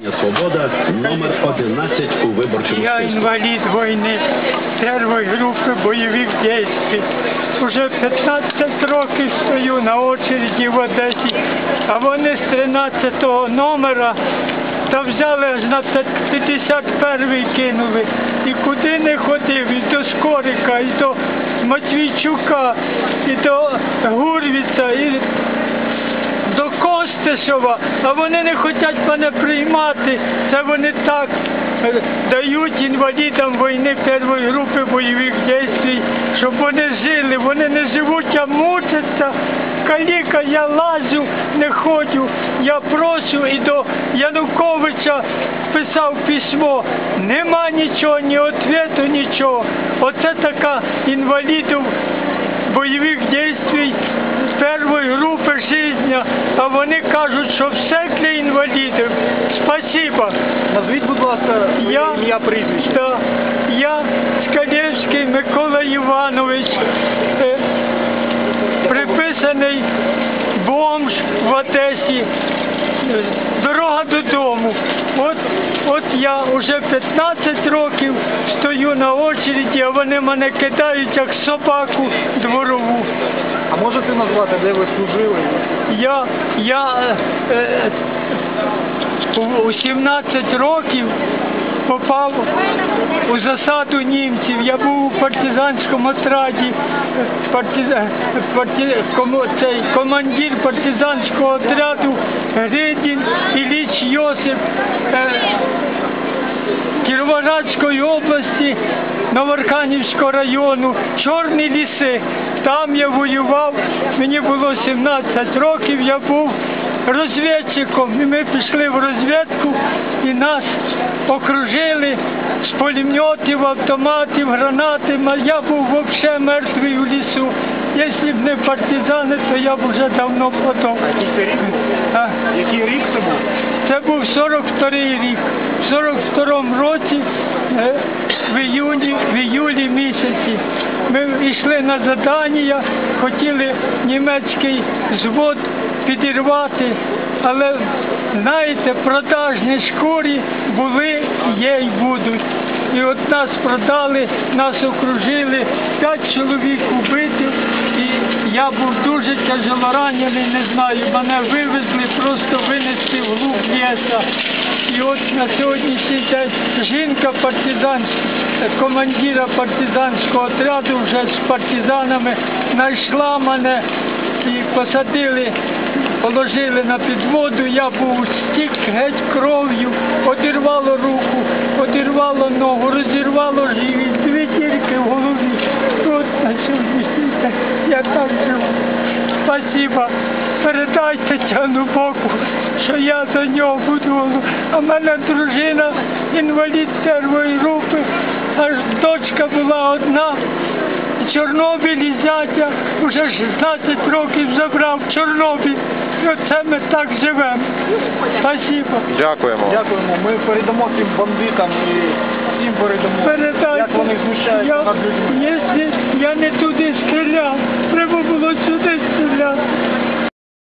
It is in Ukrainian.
Свобода номер 11 у виборчому Я списку. инвалид войны первой группы боевых действий. Уже 15 років стою на очереді в Одесі, а вони з 13 номера та взяли аж на 51 кинули. І куди не ходив, і до Скорика, і до Матвійчука, і до Гурвіца, і до Костишева, а вони не хочуть мене приймати. Це вони так е, дають інвалідам війни першої групи бойових дій, щоб вони жили. Вони не живуть, а мучаться. Каліка, я лазю, не ходжу. Я прошу і до Януковича писав письмо. Нема нічого, ні ответу, нічого. Оце така інвалідів бойових дій першої життя, а вони кажуть, що все для інвалідів. Спасибо. Назвіть, будь ласка, Я, ім'я прізвище. Да, я Скалєвський Микола Іванович, е, приписаний бомж в Одесі. Дорога додому. От, от я вже 15 років стою на очереді, а вони мене кидають як собаку дворову. Можете назвати, де ви служили? Я, я е, е, у- у 17 років попав у засаду німців. Я був у партизанському отраді, е, парти, комо, цей, командир партизанського отряду Гридін Ілліч Йосип. Е, Кіровоградської області, Новоархангельського району, Чорні ліси. Там я воював, мені було 17 років, я був розвідчиком. І ми пішли в розвідку і нас окружили з пулеметів, автоматів, гранати. Я був взагалі мертвий у лісу. Якщо б не партизани, то я б вже давно потоп. Який рік? Це був? Це був 42-й рік. В 42-му році, е, в іюні, в іюлі місяці, ми йшли на задання, хотіли німецький звод підірвати, але знаєте, продажні шкурі були, є й будуть. І от нас продали, нас окружили, п'ять чоловік убитих, і я був дуже тяжело ранений, не знаю, мене вивезли, просто винесли в глуб ліса. І от на сьогоднішній день жінка партизан, командира партизанського отряду вже з партизанами знайшла мене і посадили, положили на підводу, я був стік геть кров'ю, одірвало руку, одірвало ногу, розірвало живіт, дві дірки в голові. Тут на сьогоднішній день я так живу. Спасибо. Передайте Тяну Богу, що я за нього буду. А в мене дружина інвалід першої групи, аж дочка була одна. Чорнобиль зятя вже 16 років забрав Чорнобиль. І оце ми так живемо. Спасибо. Дякуємо. Дякуємо. Ми передамо цим бандитам і всім передамо, Передайте. як вони знущаються я, над людьми. Якщо я не туди стріляв, треба було сюди стріляти.